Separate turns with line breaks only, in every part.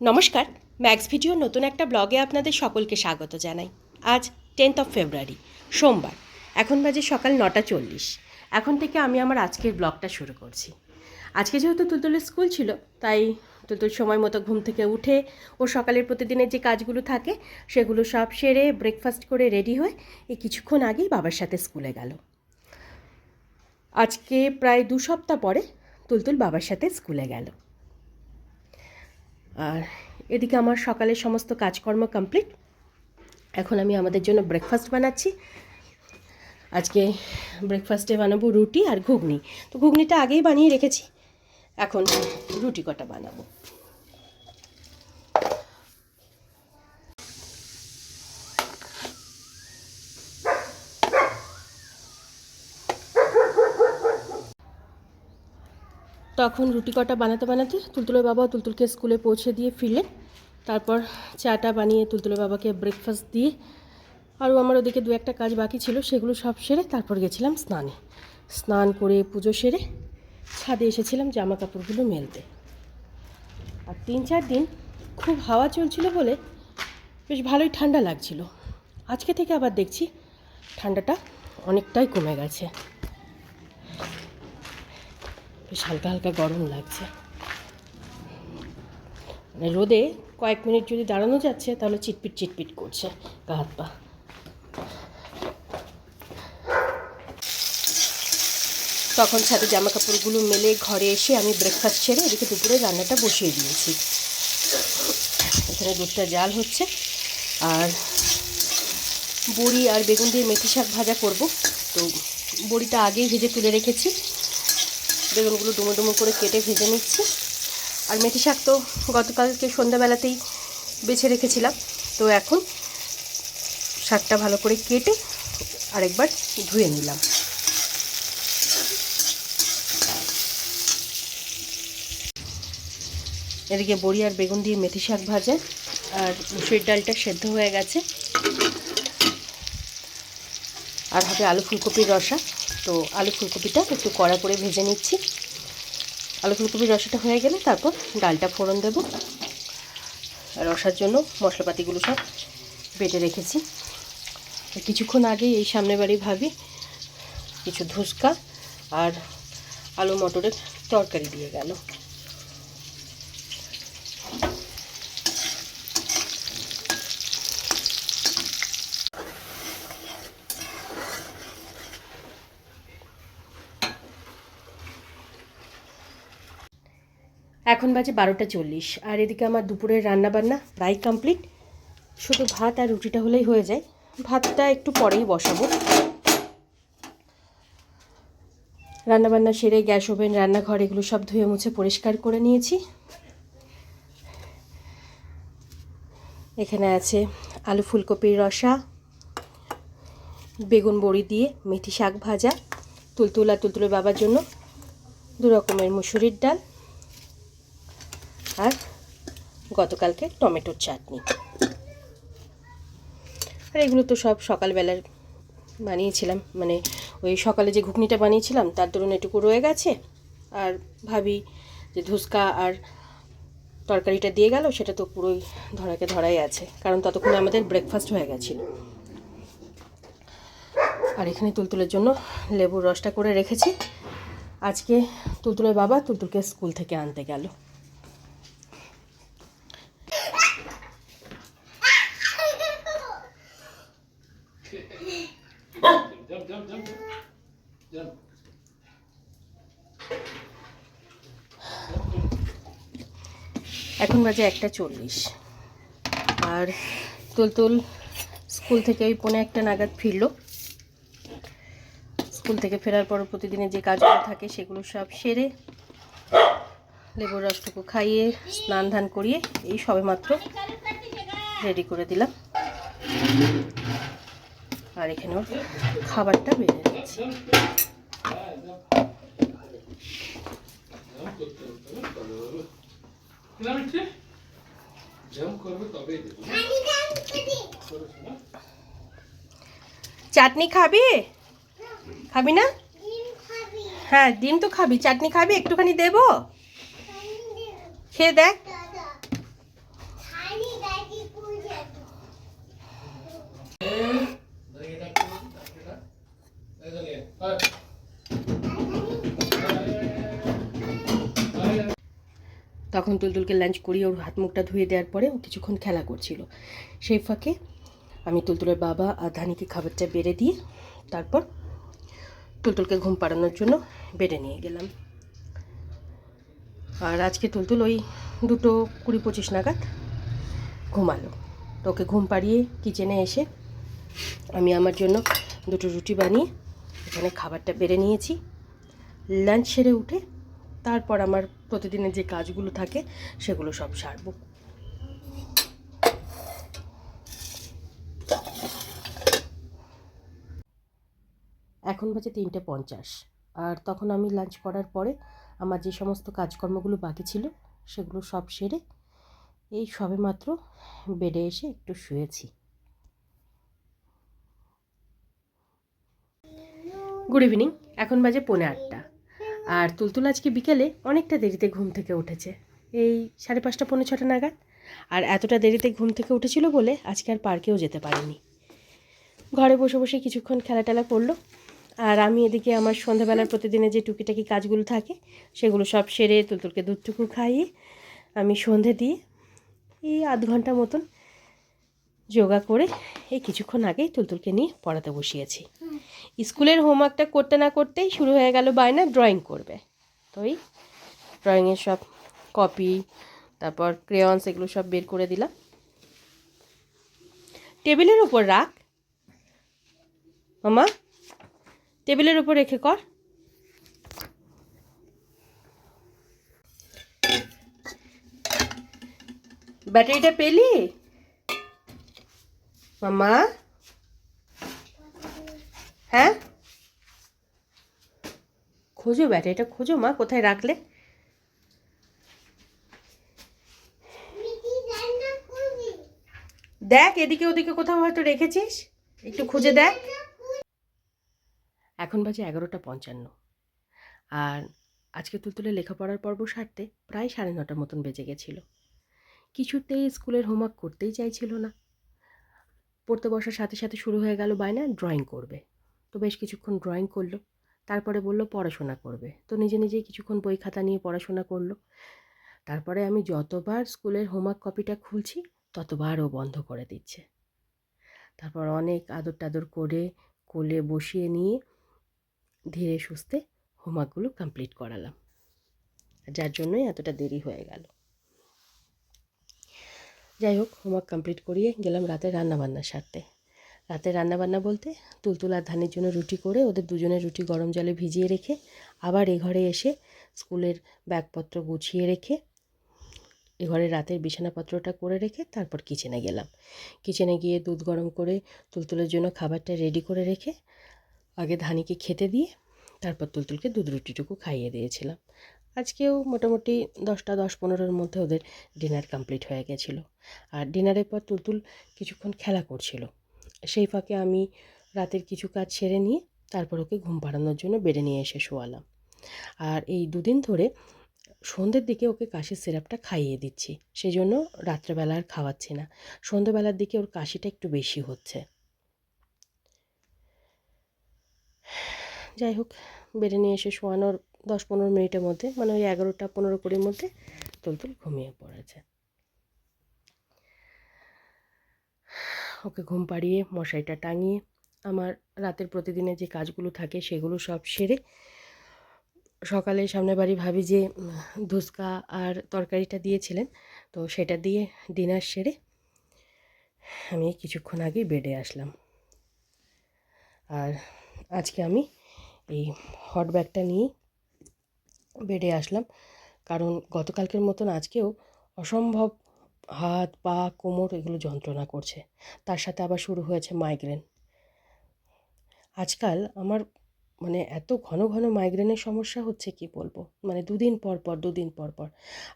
নমস্কার max video নতুন একটা ব্লগে আপনাদের সকলকে স্বাগত জানাই। আজ টেন্থ অফ ফেব্রুয়ারি সোমবার, এখন বাজে সকাল নটা চল্লিশ। এখন থেকে আমি আমার আজকের ব্লগটা শুরু করছি। আজকে যেহেতু তুলতুলের স্কুল ছিল, তাই তুলতুল সময় মতো ঘুম থেকে উঠে ও সকালের প্রতিদিনের যে কাজগুলো থাকে, সেগুলো সব সেরে ব্রেকফাস্ট করে রেডি হয়ে এই কিছুক্ষণ আগেই বাবার সাথে স্কুলে গেল। আজকে প্রায় দু সপ্তাহ পরে তুলতুল বাবার সাথে স্কুলে গেল। আর এদিকে আমার সকালের সমস্ত কাজকর্ম কমপ্লিট এখন আমি আমাদের জন্য ব্রেকফাস্ট বানাচ্ছি। আজকে ব্রেকফাস্টে বানাবো রুটি আর ঘুগনি। তো ঘুগনিটা আগেই বানিয়ে রেখেছি। এখন রুটি কটা বানাবো? তখন রুটি কটা বানাতে বানাতে তুলতুলের বাবা তুলতুলকে স্কুলে পৌঁছে দিয়ে ফিরলেন। তারপর চাটা বানিয়ে তুলতুলের বাবাকে ব্রেকফাস্ট দিয়ে আরও আমার ওদিকে দু একটা কাজ বাকি ছিল, সেগুলো সব সেরে তারপর গেছিলাম স্নানে। স্নান করে পুজো সেরে ছাদে এসেছিলাম জামা কাপড়গুলো মেলতে। আর তিন চার দিন খুব হাওয়া চলছিল বলে বেশ ভালোই ঠান্ডা লাগছিল। আজকে থেকে আবার দেখছি ঠান্ডাটা অনেকটাই কমে গেছে। বেশ হালকা হালকা গরম লাগছে। মানে রোদে কয়েক মিনিট যদি দাঁড়ানো যাচ্ছে, তাহলে চিটপিট চিটপিট করছে গা হাত পা। তখন ছাদে জামা কাপড়গুলো মেলে ঘরে এসে আমি ব্রেকফাস্ট ছেড়ে এদিকে দুপুরে রান্নাটা বসিয়ে দিয়েছি। এখানে দুধটা জাল হচ্ছে। আর বড়ি আর বেগুন দিয়ে মেথি শাক ভাজা করব। তো বড়িটা আগেই ভেজে তুলে রেখেছি। বেগুনগুলো ডুমো ডুমো করে কেটে ভেজে নিচ্ছি। আর মেথি শাক তো গতকালকে সন্ধ্যাবেলাতেই বেছে রেখেছিলাম। তো এখন শাকটা ভালো করে কেটে আরেকবার ধুয়ে নিলাম। এদিকে বড়ি আর বেগুন দিয়ে মেথি শাক ভাজা আর মুসুরির ডালটা সেদ্ধ হয়ে গেছে। আর হবে আলু ফুলকপির রসা। তো আলু ফুলকপিটা একটু কড়া করে ভেজে নিচ্ছি। আলু ফুলকপির রসাটা হয়ে গেলে তারপর ডালটা ফোড়ন দেব। রসার জন্য মশলাপাতিগুলো সব বেটে রেখেছি। কিছুক্ষণ আগে এই সামনে বাড়ি ভাবি কিছু ধুসকা আর আলু মটরের তরকারি দিয়ে গেল। এখন বাজে বারোটা চল্লিশ। আর এদিকে আমার দুপুরের রান্না বান্না প্রায় কমপ্লিট শুধু ভাত আর রুটিটা হলেই হয়ে যায়। ভাতটা একটু পরেই বসাবো। রান্নাবান্না সেরে গ্যাস ওভেন, রান্নাঘর, এগুলো সব ধুয়ে মুছে পরিষ্কার করে নিয়েছি। এখানে আছে আলু ফুলকপির রসা, বেগুন বড়ি দিয়ে মেথি শাক ভাজা, তুলতুলা তুলতুলের বাবার জন্য দু রকমের মুসুরির ডাল। আর গতকালকে টমেটোর চাটনি। আর এগুলো তো সব সকালবেলার বানিয়েছিলাম। মানে ওই সকালে যে ঘুগনিটা বানিয়েছিলাম, তার দরুন এটুকু রয়ে গেছে। আর ভাবি যে ধুসকা আর তরকারিটা দিয়ে গেল, সেটা তো পুরোই ধরাকে ধরাই আছে। কারণ ততক্ষণে আমাদের ব্রেকফাস্ট হয়ে গেছিল। আর এখানে তুলতুলের জন্য লেবুর রসটা করে রেখেছি। আজকে তুলতুলের বাবা তুলতুলকে স্কুল থেকে আনতে গেল। বাজে একটা চল্লিশ। আর তুলতুল স্কুল থেকে ওই পৌনে একটা নাগাদ ফিরল। স্কুল থেকে ফেরার পর প্রতিদিনের যে কাজগুলো থাকে সেগুলো সব সেরে লেবুর রসটুকু খাইয়ে, স্নান ধান করিয়ে এই সবে মাত্র রেডি করে দিলাম। আর এখানে খাবারটা বেড়ে
দেবো
চাটনি খাবি? খাবি না? হ্যাঁ ডিম তো খাবি। চাটনি খাবি? একটুখানি দেবো? খেয়ে দেখ। তখন তুলতুলকে লাঞ্চ করিয়ে ওর হাত মুখটা ধুয়ে দেওয়ার পরে ও কিছুক্ষণ খেলা করছিল। সেই ফাঁকে আমি তুলতুলের বাবা আর ধানিকে খাবারটা বেড়ে দিয়ে তারপর তুলতুলকে ঘুম পাড়ানোর জন্য বেডে নিয়ে গেলাম। আর আজকে তুলতুল ওই দুটো কুড়ি পঁচিশ নাগাদ ঘুমালো। তো ওকে ঘুম পাড়িয়ে কিচেনে এসে আমি আমার জন্য দুটো রুটি বানিয়ে এখানে খাবারটা বেড়ে নিয়েছি। লাঞ্চ সেরে উঠে তারপর আমার প্রতিদিনের যে কাজগুলো থাকে, সেগুলো সব সারবো। এখন বাজে তিনটে পঞ্চাশ। আর তখন আমি লাঞ্চ করার পরে আমার যে সমস্ত কাজকর্মগুলো বাকি ছিল, সেগুলো সব সেরে এই সবে মাত্র বেডে এসে একটু শুয়েছি। গুড ইভিনিং এখন বাজে পৌনে আটটা। আর তুলতুল আজকে বিকেলে অনেকটা দেরিতে ঘুম থেকে উঠেছে। এই সাড়ে পাঁচটা, পৌনে ছটা নাগাদ। আর এতটা দেরিতে ঘুম থেকে উঠেছিল বলে আজকে আর পার্কেও যেতে পারিনি। ঘরে বসে বসে কিছুক্ষণ খেলা টেলা করল। আর আমি এদিকে আমার সন্ধ্যাবেলার প্রতিদিনে যে টুকিটাকি কাজগুলো থাকে, সেগুলো সব সেরে তুলতুলকে দুধটুকু খাইয়ে আমি সন্ধে দিয়ে এই আধ ঘণ্টা মতন যোগা করে এই কিছুক্ষণ আগেই তুলতুলকে নিয়ে পড়াতে বসিয়েছি। স্কুলের হোমওয়ার্কটা করতে না করতেই শুরু হয়ে গেল বায়না ড্রয়িং করবে। তো এই ড্রয়িংয়ের সব কপি তারপর ক্রেয়ন্স এগুলো সব বের করে দিলাম। টেবিলের ওপর রাখ। মামা টেবিলের ওপর রেখে কর। ব্যাটারিটা পেলি? মামা? হ্যাঁ? খোঁজো ব্যাটারিটা খোঁজো মা, কোথায় রাখলে? দেখ, এদিকে ওদিকে কোথাও হয়তো রেখেছিস। একটু খুঁজে দেখ। এখন বাজে এগারোটা পঞ্চান্ন। আর আজকে তুলতুলে লেখাপড়ার পর্ব সারতে প্রায় সাড়ে নটার মতন বেজে গেছিল। কিছুতেই স্কুলের হোমওয়ার্ক করতেই চাইছিল না। পড়তে বসার সাথে সাথে শুরু হয়ে গেল বায়না ড্রয়িং করবে। তো বেশ কিছুক্ষণ ড্রয়িং করল। তারপরে বলল পড়াশোনা করবে। তো নিজে নিজেই কিছুক্ষণ বই খাতা নিয়ে পড়াশোনা করল। তারপরে আমি যতবার স্কুলের হোমওয়ার্ক কপিটা খুলছি, ততবার ও বন্ধ করে দিচ্ছে। তারপর অনেক আদর টাদর করে কোলে বসিয়ে নিয়ে ধীরে সুস্থে হোমওয়ার্কগুলো কমপ্লিট করালাম। যার জন্যই এতটা দেরি হয়ে গেল। যাই হোক হোমওয়ার্ক কমপ্লিট করিয়ে গেলাম রাতে রান্নাবান্না সারতে। রাতে রান্নাবান্না বলতে তুলতুল আর ধানের জন্য রুটি করে ওদের দুজনের রুটি গরম জলে ভিজিয়ে রেখে আবার এ ঘরে এসে স্কুলের ব্যাগপত্র গুছিয়ে রেখে এ ঘরে রাতের বিছানাপত্রটা করে রেখে তারপর কিচেনে গেলাম। কিচেনে গিয়ে দুধ গরম করে তুলতুলের জন্য খাবারটা রেডি করে রেখে আগে ধানিকে খেতে দিয়ে তারপর তুলতুলকে দুধ রুটিটুকু খাইয়ে দিয়েছিলাম। আজকেও মোটামুটি দশটা, দশ পনেরোর মধ্যে ওদের ডিনার কমপ্লিট হয়ে গেছিল। আর ডিনারের পর তুলতুল কিছুক্ষণ খেলা করছিল। সেই ফাঁকে আমি রাতের কিছু কাজ সেরে নিয়ে তারপর ওকে ঘুম পাড়ানোর জন্য বেডে নিয়ে এসে শোয়ালাম। আর এই দুদিন ধরে সন্ধ্যের দিকে ওকে কাশির সিরাপটা খাইয়ে দিচ্ছি। সেই জন্য রাত্রেবেলা আর খাওয়াচ্ছি না। সন্ধ্যেবেলার দিকে ওর কাশিটা একটু বেশি হচ্ছে। যাই হোক, বেডে নিয়ে এসে শোয়ানোর দশ পনেরো মিনিটের মধ্যে মানে ওই এগারোটা, পনেরো, কুড়ির মধ্যে তুলতুল ঘুমিয়ে পড়েছে। ওকে ঘুম পাড়িয়ে মশারিটা টাঙিয়ে আমার রাতের প্রতিদিনের যে কাজগুলো থাকে সেগুলো সব সেরে সকালে সামনে বাড়ি ভাবি যে ধুসকা আর তরকারিটা দিয়েছিলেন, তো সেটা দিয়ে ডিনার সেরে আমি কিছুক্ষণ আগেই বেডে আসলাম। আর আজকে আমি এই হট ব্যাগটা নিয়েই বেডে আসলাম। কারণ গতকালকের মতন আজকেও অসম্ভব হাত, পা, কোমর এগুলো যন্ত্রণা করছে। তার সাথে আবার শুরু হয়েছে মাইগ্রেন আজকাল আমার মানে এত ঘন ঘন মাইগ্রেনের সমস্যা হচ্ছে কি বলব? মানে দুদিন পর পর, দুদিন পর পর।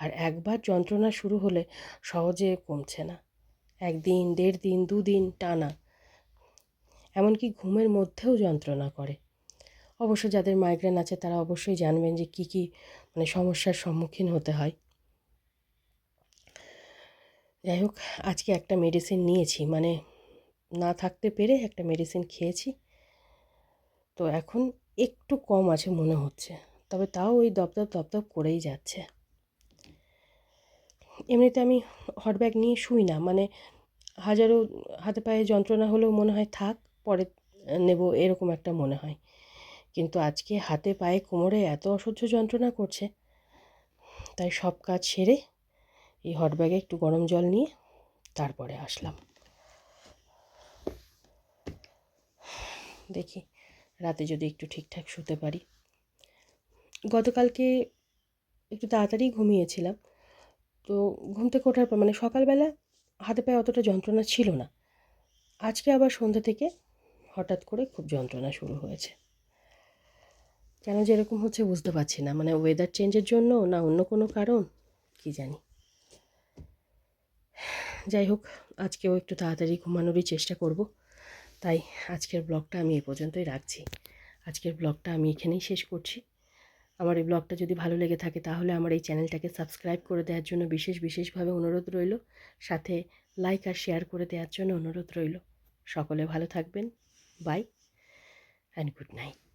আর একবার যন্ত্রণা শুরু হলে সহজে কমছে না। একদিন দেড় দিন দুদিন টানা। এমনকি ঘুমের মধ্যেও যন্ত্রণা করে। অবশ্য যাদের মাইগ্রেন আছে তারা অবশ্যই জানবেন যে কী কী মানে সমস্যার সম্মুখীন হতে হয়। যাই হোক, আজকে একটা মেডিসিন নিয়েছি মানে না থাকতে পেরে একটা মেডিসিন খেয়েছি। তো এখন একটু কম আছে মনে হচ্ছে, তবে তাও ওই দপদপ দপদপ করেই যাচ্ছে। এমনিতে আমি হটব্যাগ নিয়ে শুই না মানে হাজারো হাতে পায়ে যন্ত্রণা হলেও মনে হয় থাক, পরে নেব, এরকম একটা মনে হয়। কিন্তু আজকে হাতে পায়ে কোমরে এত অসহ্য যন্ত্রণা করছে। তাই সব কাজ সেরে এই হট ব্যাগে একটু গরম জল নিয়ে তারপরে আসলাম। দেখি, রাতে যদি একটু ঠিকঠাক শুতে পারি। গতকালকে একটু তাড়াতাড়ি ঘুমিয়েছিলাম। তো ঘুম থেকে ওঠার পর মানে সকালবেলা হাতে পায়ে অতটা যন্ত্রণা ছিল না। আজকে আবার সন্ধ্যা থেকে হঠাৎ করে খুব যন্ত্রণা শুরু হয়েছে। কেন যে এরকম হচ্ছে বুঝতে পারছি না। মানে ওয়েদার চেঞ্জের জন্য না অন্য কোনো কারণ? কি জানি। যাই হোক, আজকেও একটু তাড়াতাড়ি ঘুমানোরই চেষ্টা করব। তাই আজকের ব্লগটা আমি এ পর্যন্তই রাখছি। আজকের ব্লগটা আমি এখানেই শেষ করছি। আমার এই ব্লগটা যদি ভালো লেগে থাকে তাহলে আমার এই চ্যানেলটাকে সাবস্ক্রাইব করে দেওয়ার জন্য বিশেষ বিশেষভাবে অনুরোধ রইল। সাথে লাইক আর শেয়ার করে দেওয়ার জন্য অনুরোধ রইল। সকলে ভালো থাকবেন। By and good night